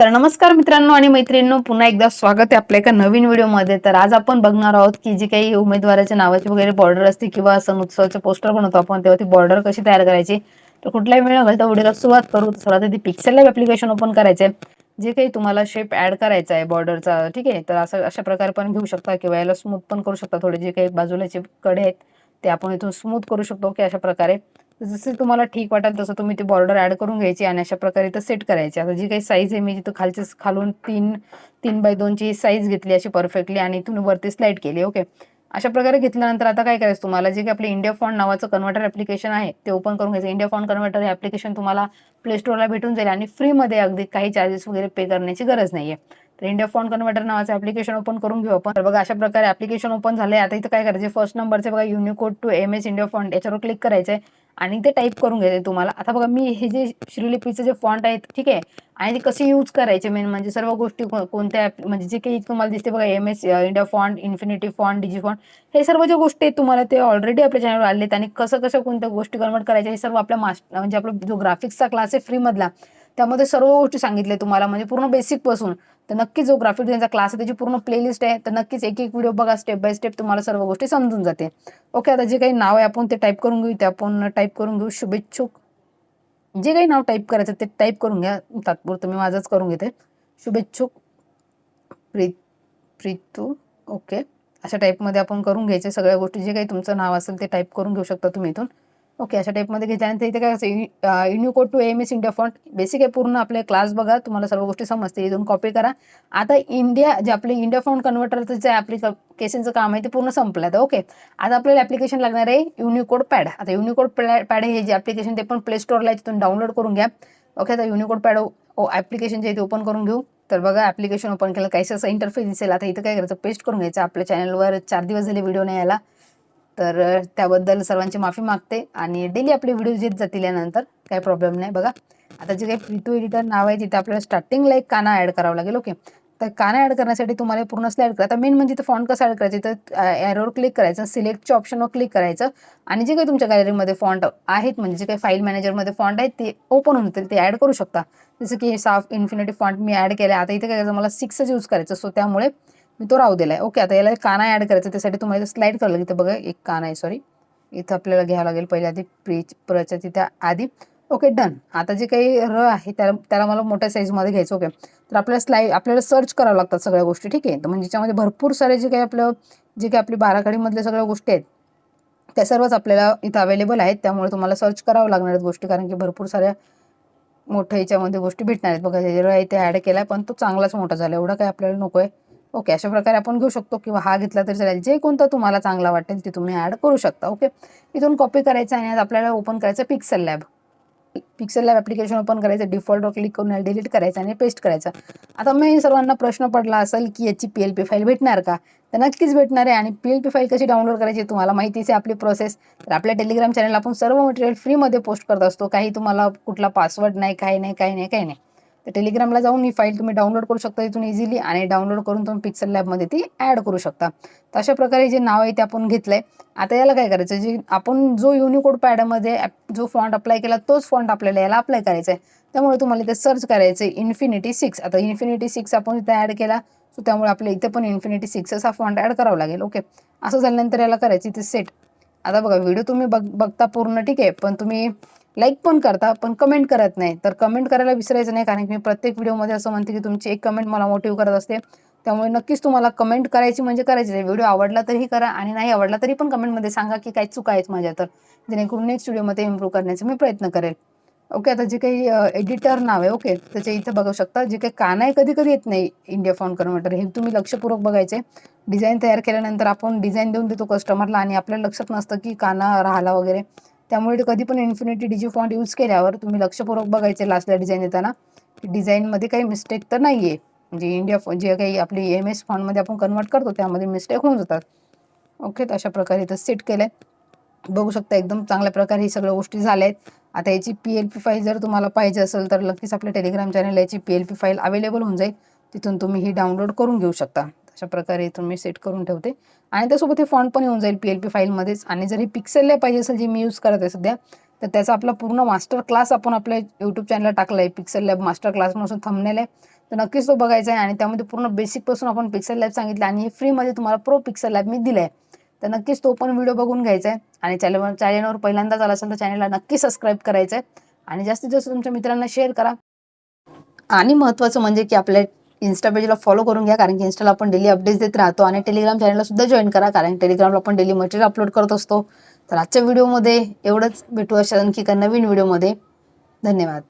तर नमस्कार मित्रांनो आणि मैत्रिणींनो पुन्हा एकदा स्वागत आहे आपल्या एका नवीन व्हिडिओमध्ये. तर आज आपण बघणार आहोत की जी काही उमेदवाराच्या नावाची वगैरे बॉर्डर असते किंवा सण उत्सवाचे पोस्टर बनवतो आपण तेव्हा ती बॉर्डर कशी तयार करायची? तर कुठलाही वेळ लागेल व्हिडिओला सुरुवात करू. तर सर्वात पिक्सेल लाईव्ह ऍप्लिकेशन ओपन करायचे जे काही तुम्हाला शेप ऍड करायचा आहे बॉर्डरचा ठीक आहे? तर असं अशा प्रकारे पण घेऊ शकता किंवा याला स्मूथ पण करू शकता. थोडे जे काही बाजूला जे कडे आहेत ते आपण इथून स्मूथ करू शकतो की अशा प्रकारे जसं तुम्हाला ठीक वाटेल तसं तुम्ही ती बॉर्डर ऍड करून घ्यायची आणि अशा प्रकारे तर सेट करायची. आता जी काही साईज आहे मी जिथं खालची खालून तीन तीन बाय दोनची साईज घेतली अशी परफेक्टली आणि इथून वरती स्लाईड केली ओके अशा प्रकारे घेतल्यानंतर आता काय करायचं तुम्हाला? जे काही आपले इंडिया फॉन्ट नावाचं कन्व्हर्टर ऍप्लिकेशन आहे ते ओपन करून घ्यायचं. इंडिया फॉन्ट कन्व्हर्टर हे ॲप्लिकेशन तुम्हाला प्ले स्टोअरला भेटून जाईल आणि फ्रीमध्ये अगदी काही चार्जेस वगैरे पे करण्याची गरज नाहीये. तर इंडिया फॉन्ट कन्व्हर्टर नावाचं ॲप्लिकेशन ओपन करून घेऊ आपण. तर बघा अशा प्रकारे ॲप्लिकेशन ओपन झालं आहे आता इथं काय करायचं फर्स्ट नंबरचे बघा Unicode to M S India font याच्यावर क्लिक करायचं आहे आणि ते टाईप करून घ्यायचे तुम्हाला. आता बघा मी हे जे श्रीलिपीचे जे फॉन्ट आहेत ठीक आहे आणि ते कसे यूज करायचे मेन म्हणजे सर्व गोष्टी कोणत्या म्हणजे जे काही तुम्हाला दिसते बघा M S India font infinity font Digi font हे सर्व ज्या गोष्टी आहेत तुम्हाला ते ऑलरेडी आपल्या चॅनलवर आले आहेत आणि कसं कसं कोणत्या गोष्टी कन्वर्ट करायच्या हे सर्व आपल्या मास्टर म्हणजे आपला जो ग्राफिक्सचा क्लास आहे फ्रीमधला त्यामध्ये सर्व गोष्टी सांगितल्या तुम्हाला म्हणजे पूर्ण बेसिकपासून. तर नक्कीच जो ग्राफिक डिझाईनचा क्लास आहे त्याची पूर्ण प्लेलिस्ट आहे. तर नक्कीच एक एक व्हिडिओ बघा स्टेप बाय स्टेप तुम्हाला सर्व गोष्टी समजून जाते ओके आता जे काही नाव आहे आपण ते टाईप करून घेऊ ते आपण टाईप करून घेऊ. शुभेच्छुक. जे काही नाव टाईप करायचं ते टाईप करून घ्या. तात्पुरतं मी माझंच करून घेते. शुभेच्छुक. प्रीत प्रीतू. ओके अशा टाईपमध्ये आपण करून घ्यायचे. सगळ्या गोष्टी जे काही तुमचं नाव असेल ते टाईप करून घेऊ शकता तुम्ही इथून. ओके अशा टाईपमध्ये घेतल्यानंतर इथे काय असं Unicode to M S India font basic आहे पूर्ण आपले क्लास बघा तुम्हाला सर्व गोष्टी समजते इथून कॉपी करा. आता इंडिया जे आपले इंडिया फॉन्ट कन्व्हर्टरचं जे ॲप्लिकेशनचं काम आहे ते पूर्ण संपलं आहे ओके आता आपल्याला ॲप्लिकेशन लागणार आहे युनिकोड पॅड आता युनिकोड पॅड हे जे ॲप्लिकेशन ते पण प्ले स्टोअरला आहे तिथून डाउनलोड करून घ्या. ओके आता युनिकोड पॅड ॲप्लिकेशन जे ते ओपन करून घेऊ. तर बघा ॲप्लिकेशन ओपन केलं काहीच असं इंटरफेस दिसेल. आता इथं काय करायचं पेस्ट करून घ्यायचं. आपल्या चॅनलवर चार दिवस झाले व्हिडिओ नाही आला. तर त्याबद्दल सर्वांची माफी मागते आणि डेली आपले व्हिडिओ येत जातील यानंतर काही प्रॉब्लेम नाही. बघा आता जे काही प्रितू एडिटर नाव आहे तिथे आपल्याला स्टार्टिंगला एक काना ॲड करावं लागेल ओके तर काना ॲड करण्यासाठी तुम्हाला पूर्ण स्लाइड करा. आता मेन म्हणजे तर फॉन्ट कसं ॲड करायचं तर ॲरोवर क्लिक करायचं सिलेक्टच्या ऑप्शनवर क्लिक करायचं आणि जे काही तुमच्या गॅलरीमध्ये फॉन्ट आहेत म्हणजे जे काही फाईल मॅनेजरमध्ये फॉन्ट आहेत ते ओपन होऊन जातील ते ॲड करू शकता. जसं की साफ इन्फिनिटी फॉन्ट मी ॲड केलं आता इथे काय करायचं मला सिक्सच यूज करायचं सो त्यामुळे मी तो राहू दिला आहे ओके आता याला काना ॲड करायचं त्यासाठी तुम्हाला स्लाईड करावं लागेल. इथं बघा एक काना आहे सॉरी इथं आपल्याला घ्यावं लागेल पहिले आधी प्रीच प्रच्या तिथे आधी. ओके डन आता जे काही र आहे त्याला त्याला मला मोठ्या साईजमध्ये घ्यायचं ओके. तर आपल्याला स्लाईड आपल्याला सर्च करावं लागतात सगळ्या गोष्टी ठीक आहे? तर म्हणजे याच्यामध्ये भरपूर सारे जे काही आपलं जे काही आपली बाराखडीमधल्या सगळ्या गोष्टी आहेत त्या सर्वच आपल्याला इथं अवेलेबल आहेत. त्यामुळे तुम्हाला सर्च करावं लागणार आहेत गोष्टी कारण की भरपूर साऱ्या मोठ्या याच्यामध्ये गोष्टी भेटणार आहेत. बघा र आहे ते ॲड केला पण तो चांगलाच मोठा झाला एवढा काय आपल्याला नको आहे ओके अशा प्रकारे आपण घेऊ शकतो किंवा हा घेतला तरी चालेल. जे कोणता तुम्हाला चांगला वाटेल ते तुम्ही ॲड करू शकता ओके? इथून कॉपी करायचं आणि आज आपल्याला ओपन करायचं Pixel Lab Pixel Lab application open करायचं डिफॉल्टवर क्लिक करून डिलीट करायचं आणि पेस्ट करायचं आता मी सर्वांना प्रश्न पडला असेल की याची पी एल पी फाईल भेटणार का? तर नक्कीच भेटणार आहे आणि पी एल पी फाईल कशी डाउनलोड करायची तुम्हाला माहितीच आहे. आपली प्रोसेस तर आपल्या टेलिग्राम चॅनल आपण सर्व मटेरियल फ्रीमध्ये पोस्ट करत असतो. काही तुम्हाला कुठला पासवर्ड नाही काही नाही काही नाही काही नाही. तर टेलिग्रामला जाऊन ही फाईल तुम्ही डाउनलोड करू शकता इथून इझिली आणि डाउनलोड करून तुम्ही पिक्सल लॅबमध्ये ती ॲड करू शकता. तर अशा प्रकारे जे नाव आहे ते आपण घेतलं आहे आता याला काय करायचं जे आपण जो युनिकोड पॅडमध्ये ॲप जो फॉन्ट अप्लाय केला तोच फॉन्ट आपल्याला याला अप्लाय करायचा आहे त्यामुळे तुम्हाला इथे सर्च करायचं आहे इन्फिनिटी सिक्स आता इन्फिनिटी सिक्स आपण इथे ॲड केला. सो त्यामुळे आपल्या इथे पण इन्फिनिटी सिक्सच हा फॉन्ट ॲड करावा लागेल. ओके असं झाल्यानंतर याला करायचं इथे सेट आता बघा व्हिडिओ तुम्ही बघ बघता पूर्ण ठीक आहे. पण तुम्ही लाईक पण करता पण कमेंट करत नाही. तर कमेंट करायला विसरायचं नाही कारण की मी प्रत्येक व्हिडिओमध्ये असं म्हणते की तुमची एक कमेंट मला मोटिव्ह करत असते. त्यामुळे नक्कीच तुम्हाला कमेंट करायची म्हणजे करायची. व्हिडिओ आवडला तरीही करा आणि नाही आवडला तरी पण कमेंटमध्ये सांगा की काय चुका आहेत माझ्या. तर जेणेकरून नेक्स्ट व्हिडिओमध्ये इम्प्रूव्ह करण्याचा मी प्रयत्न करेल. ओके आता जे काही एडिटर नाव आहे ओके त्याच्या इथं बघू शकता. जे काही काना आहे कधी कधी येत नाही इंडिया फॉन कन्व्हर्टर हे तुम्ही लक्षपूर्वक बघायचे. डिझाईन तयार केल्यानंतर आपण डिझाईन देऊन देतो कस्टमरला आणि आपल्याला लक्षात नसतं की काना राहिला वगैरे. त्यामुळे कधी पण इन्फिनिटी डिजी फॉन्ट यूज केल्यावर तुम्ही लक्षपूर्वक बघायचे लास्टला डिझाईन येताना. की डिझाईनमध्ये काही मिस्टेक तर नाही आहे म्हणजे इंडिया जे काही आपली एम एस फॉन्टमध्ये आपण कन्वर्ट करतो त्यामध्ये मिस्टेक होऊन जातात. ओके तर अशा प्रकारे इथं सेट केलं आहे बघू शकता एकदम चांगल्या प्रकारे ही सगळ्या गोष्टी झाल्या आहेत आता याची पी एल पी फाईल जर तुम्हाला पाहिजे असेल तर नक्कीच आपल्या टेलिग्राम चॅनल याची P L P file available होऊन जाईल. तिथून तुम्ही ही डाउनलोड करून घेऊ शकता. अशा प्रकारे इथून मी सेट करून ठेवते. आणि त्यासोबत हे फॉन्ट पण येऊन जाईल पी एल पी फाईलमध्येच आणि जर हे पिक्सेलला पाहिजे असेल जे मी यूज करत आहे सध्या तर त्याचा आपला पूर्ण मास्टर क्लास आपण आपल्या यूट्यूब चॅनलला टाकला आहे पिक्सेल लॅब मास्टर क्लास म्हणून थंबनेल आहे. तर नक्कीच तो बघायचा आहे. आणि त्यामध्ये पूर्ण बेसिकपासून आपण पिक्सल लॅब सांगितलं. आणि हे फ्रीमध्ये तुम्हाला प्रो पिक्सल लॅब मी दिलं आहे तर नक्कीच तो पण व्हिडिओ बघून घ्यायचा आहे. आणि चॅनलवर चॅनलवर पहिल्यांदाच आला असेल तर चॅनलला नक्की सबस्क्राईब करायचं आहे. आणि जास्तीत जास्त तुमच्या मित्रांना शेअर करा. आणि महत्त्वाचं म्हणजे की आपल्या इन्स्टा पेजला फॉलो करून घ्या कारण की इन्स्टाला आपण डेली अपडेट्स देत राहतो आणि टेलिग्राम चॅनलला सुद्धा जॉईन करा कारण टेलिग्रामला आपण डेली मटेरियल अपलोड करत असतो. तर आजच्या व्हिडिओमध्ये एवढंच. भेटू अशा आणखी एका नवीन व्हिडिओमध्ये धन्यवाद.